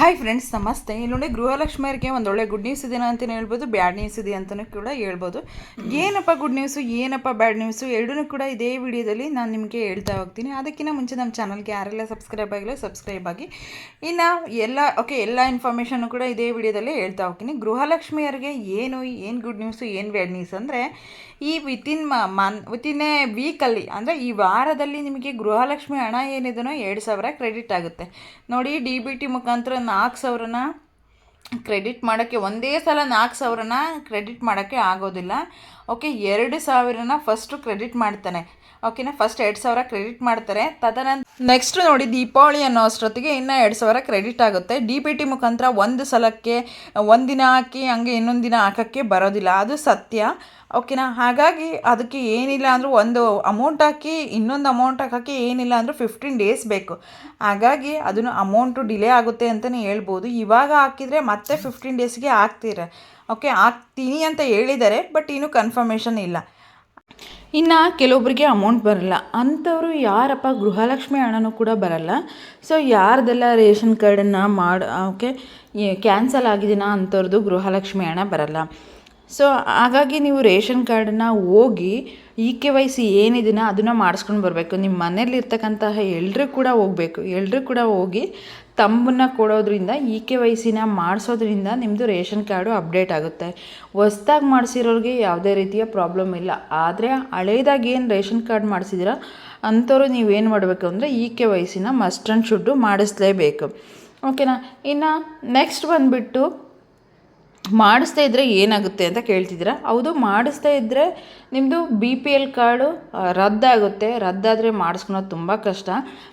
Hi friends ನಮಸ್ತೆ. ಇಲ್ಲಿ ನೋಡಿ ಒಂದು ಒಳ್ಳೆ ಗುಡ್ ನ್ಯೂಸ್ ಇದೆಯಾ ಅಂತಲೇ ಹೇಳ್ಬೋದು ಬ್ಯಾಡ್ ನ್ಯೂಸ್ ಇದೆ ಅಂತಲೂ ಕೂಡ ಹೇಳ್ಬೋದು. ಏನಪ್ಪ ಗುಡ್ ನ್ಯೂಸು ಏನಪ್ಪ ಬ್ಯಾಡ್ ನ್ಯೂಸು ಎರಡೂ ಕೂಡ ಇದೇ ವಿಡಿಯೋದಲ್ಲಿ ನಾನು ನಿಮಗೆ ಹೇಳ್ತಾ ಹೋಗ್ತೀನಿ. ಅದಕ್ಕಿಂತ ಮುಂಚೆ ನಮ್ಮ ಚಾನಲ್ಗೆ ಯಾರೆಲ್ಲ ಸಬ್ಸ್ಕ್ರೈಬ್ ಆಗಿಲ್ಲ ಸಬ್ಸ್ಕ್ರೈಬ್ ಆಗಿ. ಇನ್ನು ಎಲ್ಲ ಓಕೆ ಎಲ್ಲ ಇನ್ಫಾರ್ಮೇಷನ್ನು ಕೂಡ ಇದೇ ವಿಡಿಯೋದಲ್ಲಿ ಹೇಳ್ತಾ ಹೋಗ್ತೀನಿ. ಗೃಹಲಕ್ಷ್ಮಿಯರಿಗೆ ಏನು ಏನು ಗುಡ್ ನ್ಯೂಸು ಏನು ಬ್ಯಾಡ್ ನ್ಯೂಸ್ ಅಂದರೆ, ಈ ವಿತಿನ್ ಮನ್ ವಿತಿನ್ ಎ ವೀಕಲ್ಲಿ ಅಂದರೆ ಈ ವಾರದಲ್ಲಿ ನಿಮಗೆ ಗೃಹಲಕ್ಷ್ಮಿ ಹಣ ಏನಿದೆನೋ ಎರಡು ಸಾವಿರ ಕ್ರೆಡಿಟ್ ಆಗುತ್ತೆ. ನೋಡಿ ಡಿ ಬಿ ಟಿ ಮುಖಾಂತರ ನಾಲ್ಕು ಸಾವಿರನ ಕ್ರೆಡಿಟ್ ಮಾಡೋಕ್ಕೆ, ಒಂದೇ ಸಲ ನಾಲ್ಕು ಸಾವಿರನ ಕ್ರೆಡಿಟ್ ಮಾಡೋಕ್ಕೆ ಆಗೋದಿಲ್ಲ. ಓಕೆ ಎರಡು ಸಾವಿರನ ಫಸ್ಟು ಕ್ರೆಡಿಟ್ ಮಾಡ್ತಾನೆ. ಓಕೆನಾ ಫಸ್ಟ್ ಎರಡು ಸಾವಿರ ಕ್ರೆಡಿಟ್ ಮಾಡ್ತಾರೆ. ತದನಂತರ ನೆಕ್ಸ್ಟ್ ನೋಡಿ ದೀಪಾವಳಿ ಅನ್ನೋ ಅಷ್ಟೊತ್ತಿಗೆ ಇನ್ನೂ ಎರಡು ಸಾವಿರ ಕ್ರೆಡಿಟ್ ಆಗುತ್ತೆ. ಡಿ ಪಿ ಟಿ ಮುಖಾಂತರ ಒಂದು ಸಲಕ್ಕೆ ಒಂದಿನ ಹಾಕಿ, ಹಂಗೆ ಇನ್ನೊಂದು ದಿನ ಹಾಕೋಕ್ಕೆ ಬರೋದಿಲ್ಲ. ಅದು ಸತ್ಯ. ಓಕೆನಾ ಹಾಗಾಗಿ ಅದಕ್ಕೆ ಏನಿಲ್ಲ ಅಂದರೂ ಒಂದು ಅಮೌಂಟ್ ಹಾಕಿ, ಇನ್ನೊಂದು ಅಮೌಂಟ್ ಹಾಕೋಕ್ಕೆ ಏನಿಲ್ಲ ಅಂದರೂ ಫಿಫ್ಟೀನ್ ಡೇಸ್ ಬೇಕು. ಹಾಗಾಗಿ ಅದನ್ನು ಅಮೌಂಟು ಡಿಲೇ ಆಗುತ್ತೆ ಅಂತಲೇ ಹೇಳ್ಬೋದು. ಇವಾಗ ಹಾಕಿದರೆ ಮತ್ತೆ ಫಿಫ್ಟೀನ್ ಡೇಸ್ಗೆ ಹಾಕ್ತೀರ. ಓಕೆ ಹಾಕ್ತೀನಿ ಅಂತ ಹೇಳಿದ್ದಾರೆ ಬಟ್ ಇನ್ನೂ ಕನ್ಫರ್ಮೇಷನ್ ಇಲ್ಲ. ಇನ್ನು ಕೆಲವೊಬ್ಬರಿಗೆ ಅಮೌಂಟ್ ಬರಲ್ಲ. ಅಂಥವರು ಯಾರಪ್ಪ ಗೃಹಲಕ್ಷ್ಮಿ ಹಣನೂ ಕೂಡ ಬರಲ್ಲ. ಸೊ ಯಾರ್ದೆಲ್ಲ ರೇಷನ್ ಕಾರ್ಡನ್ನು ಮಾಡಿ ಓಕೆ ಕ್ಯಾನ್ಸಲ್ ಆಗಿದ್ದೀನ ಅಂಥವ್ರದ್ದು ಗೃಹಲಕ್ಷ್ಮಿ ಹಣ ಬರಲ್ಲ. ಸೊ ಹಾಗಾಗಿ ನೀವು ರೇಷನ್ ಕಾರ್ಡನ್ನು ಹೋಗಿ ಇ ಕೆ ವೈ ಸಿ ಏನಿದೆಯೋ ಅದನ್ನು ಮಾಡಿಸ್ಕೊಂಡು ಬರಬೇಕು. ನಿಮ್ಮ ಮನೇಲಿರ್ತಕ್ಕಂತಹ ಎಲ್ಲರೂ ಕೂಡ ಹೋಗಬೇಕು. ಎಲ್ಲರೂ ಕೂಡ ಹೋಗಿ ತಮ್ಮನ್ನ ಕೊಡೋದ್ರಿಂದ ಇ ಕೆ ವೈ ಸಿನ ಮಾಡಿಸೋದ್ರಿಂದ ನಿಮ್ಮದು ರೇಷನ್ ಕಾರ್ಡು ಅಪ್ಡೇಟ್ ಆಗುತ್ತೆ. ಹೊಸ್ದಾಗಿ ಮಾಡಿಸಿರೋರಿಗೆ ಯಾವುದೇ ರೀತಿಯ ಪ್ರಾಬ್ಲಮ್ ಇಲ್ಲ. ಆದರೆ ಹಳೇದಾಗಿ ಏನು ರೇಷನ್ ಕಾರ್ಡ್ ಮಾಡಿಸಿದಿರ, ಅಂಥವ್ರು ನೀವೇನು ಮಾಡಬೇಕು ಅಂದರೆ ಇ ಕೆ ವೈ ಸಿನ ಮಸ್ಟ್ ಆ್ಯಂಡ್ ಶುಡ್ಡು ಮಾಡಿಸ್ಲೇಬೇಕು. ಓಕೆನಾ? ಇನ್ನು ನೆಕ್ಸ್ಟ್ ಬಂದುಬಿಟ್ಟು ಮಾಡಿಸ್ತಾ ಇದ್ದರೆ ಏನಾಗುತ್ತೆ ಅಂತ ಕೇಳ್ತಿದ್ದೀರಾ? ಹೌದು, ಮಾಡಿಸ್ತಾ ಇದ್ದರೆ ನಿಮ್ಮದು ಬಿ ಪಿ ಎಲ್ ಕಾರ್ಡು ರದ್ದಾಗುತ್ತೆ ರದ್ದಾದರೆ ಮಾಡಿಸ್ಕೊಳೋದು ತುಂಬ ಕಷ್ಟ.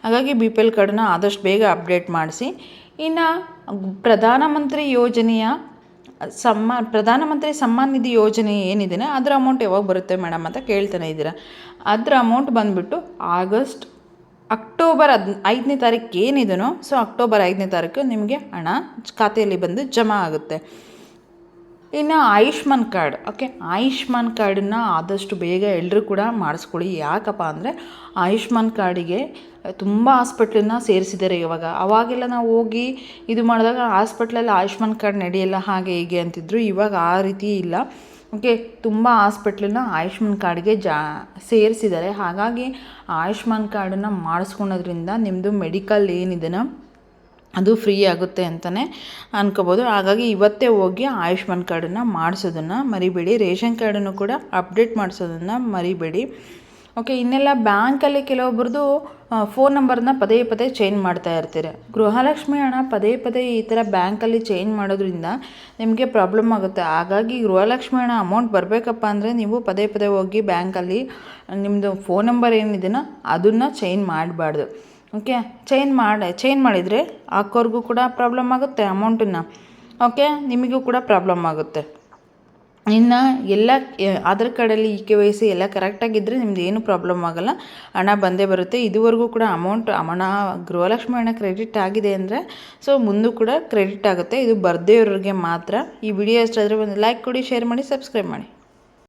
ಹಾಗಾಗಿ ಬಿ ಪಿ ಎಲ್ ಕಾರ್ಡನ್ನ ಆದಷ್ಟು ಬೇಗ ಅಪ್ಡೇಟ್ ಮಾಡಿಸಿ. ಇನ್ನು ಪ್ರಧಾನಮಂತ್ರಿ ಯೋಜನೆಯ, ಸಮ್ಮ ಪ್ರಧಾನಮಂತ್ರಿ ಸಮ್ಮಾನ್ ನಿಧಿ ಯೋಜನೆ ಏನಿದೆ ಅದರ ಅಮೌಂಟ್ ಯಾವಾಗ ಬರುತ್ತೆ ಮೇಡಮ್ ಅಂತ ಕೇಳ್ತಾನೆ ಇದ್ದೀರಾ. ಅದರ ಅಮೌಂಟ್ ಬಂದುಬಿಟ್ಟು ಆಗಸ್ಟ್, ಅಕ್ಟೋಬರ್ ಹದ್, ಐದನೇ ತಾರೀಕು ಏನಿದೆನೋ, ಸೊ ಅಕ್ಟೋಬರ್ ಐದನೇ ತಾರೀಕು ನಿಮಗೆ ಹಣ ಖಾತೆಯಲ್ಲಿ ಬಂದು ಜಮಾ ಆಗುತ್ತೆ. ಇನ್ನು ಆಯುಷ್ಮಾನ್ ಕಾರ್ಡ್, ಓಕೆ? ಆಯುಷ್ಮಾನ್ ಕಾರ್ಡನ್ನು ಆದಷ್ಟು ಬೇಗ ಎಲ್ಲರೂ ಕೂಡ ಮಾಡಿಸ್ಕೊಳ್ಳಿ. ಯಾಕಪ್ಪ ಅಂದರೆ ಆಯುಷ್ಮಾನ್ ಕಾರ್ಡಿಗೆ ತುಂಬ ಹಾಸ್ಪಿಟ್ಲನ್ನ ಸೇರಿಸಿದ್ದಾರೆ ಇವಾಗ. ಅವಾಗೆಲ್ಲ ನಾವು ಹೋಗಿ ಇದು ಮಾಡಿದಾಗ ಹಾಸ್ಪಿಟ್ಲಲ್ಲಿ ಆಯುಷ್ಮಾನ್ ಕಾರ್ಡ್ ನಡೆಯಲ್ಲ ಹಾಗೆ ಹೀಗೆ ಅಂತಿದ್ರು. ಇವಾಗ ಆ ರೀತಿ ಇಲ್ಲ. ಓಕೆ? ತುಂಬ ಹಾಸ್ಪಿಟ್ಲನ್ನ ಆಯುಷ್ಮಾನ್ ಕಾರ್ಡ್ಗೆ ಜಾ ಸೇರಿಸಿದ್ದಾರೆ. ಹಾಗಾಗಿ ಆಯುಷ್ಮಾನ್ ಕಾರ್ಡನ್ನು ಮಾಡಿಸ್ಕೊಳೋದ್ರಿಂದ ನಿಮ್ಮದು ಮೆಡಿಕಲ್ ಏನಿದೆನೋ ಅದು ಫ್ರೀ ಆಗುತ್ತೆ ಅಂತಲೇ ಅನ್ಕೋಬೋದು. ಹಾಗಾಗಿ ಇವತ್ತೇ ಹೋಗಿ ಆಯುಷ್ಮಾನ್ ಕಾರ್ಡನ್ನು ಮಾಡಿಸೋದನ್ನು ಮರಿಬೇಡಿ. ರೇಷನ್ ಕಾರ್ಡನ್ನು ಕೂಡ ಅಪ್ಡೇಟ್ ಮಾಡಿಸೋದನ್ನು ಮರಿಬೇಡಿ. ಓಕೆ ಇನ್ನೆಲ್ಲ ಬ್ಯಾಂಕಲ್ಲಿ ಕೆಲವೊಬ್ರದ್ದು ಫೋನ್ ನಂಬರ್ನ ಪದೇ ಪದೇ ಚೇಂಜ್ ಮಾಡ್ತಾ ಇರ್ತೀರಿ. ಗೃಹಲಕ್ಷ್ಮಿ ಹಣ ಪದೇ ಪದೇ ಈ ಥರ ಬ್ಯಾಂಕಲ್ಲಿ ಚೇಂಜ್ ಮಾಡೋದ್ರಿಂದ ನಿಮಗೆ ಪ್ರಾಬ್ಲಮ್ ಆಗುತ್ತೆ. ಹಾಗಾಗಿ ಗೃಹಲಕ್ಷ್ಮಿ ಹಣ ಅಮೌಂಟ್ ಬರಬೇಕಪ್ಪ ಅಂದರೆ ನೀವು ಪದೇ ಪದೇ ಹೋಗಿ ಬ್ಯಾಂಕಲ್ಲಿ ನಿಮ್ಮದು ಫೋನ್ ನಂಬರ್ ಏನಿದೆಯೋ ಅದನ್ನು ಚೇಂಜ್ ಮಾಡಬಾರ್ದು. ಓಕೆ ಚೇಂಜ್ ಮಾಡಿ ಚೇಂಜ್ ಮಾಡಿದರೆ ಹಾಕೋರ್ಗೂ ಕೂಡ ಪ್ರಾಬ್ಲಮ್ ಆಗುತ್ತೆ ಅಮೌಂಟನ್ನು ಓಕೆ ನಿಮಗೂ ಕೂಡ ಪ್ರಾಬ್ಲಮ್ ಆಗುತ್ತೆ. ಇನ್ನು ಎಲ್ಲ ಆಧಾರ್ ಕಾರ್ಡಲ್ಲಿ ಇ ಕೆ ವೈ ಸಿ ಎಲ್ಲ ಕರೆಕ್ಟಾಗಿದ್ದರೆ ನಿಮ್ದು ಏನು ಪ್ರಾಬ್ಲಮ್ ಆಗೋಲ್ಲ. ಹಣ ಬಂದೇ ಬರುತ್ತೆ. ಇದುವರೆಗೂ ಕೂಡ ಅಮೌಂಟ್ ಹಣ ಗೃಹಲಕ್ಷ್ಮಿ ಹಣ ಕ್ರೆಡಿಟ್ ಆಗಿದೆ ಅಂದರೆ ಸೊ ಮುಂದೂ ಕೂಡ ಕ್ರೆಡಿಟ್ ಆಗುತ್ತೆ. ಇದು ಬರ್ದೇ ಇರೋರಿಗೆ ಮಾತ್ರ. ಈ ವಿಡಿಯೋ ಇಷ್ಟ ಆದರೆ ಒಂದು ಲೈಕ್ ಕೊಡಿ ಶೇರ್ ಮಾಡಿ ಸಬ್ಸ್ಕ್ರೈಬ್ ಮಾಡಿ.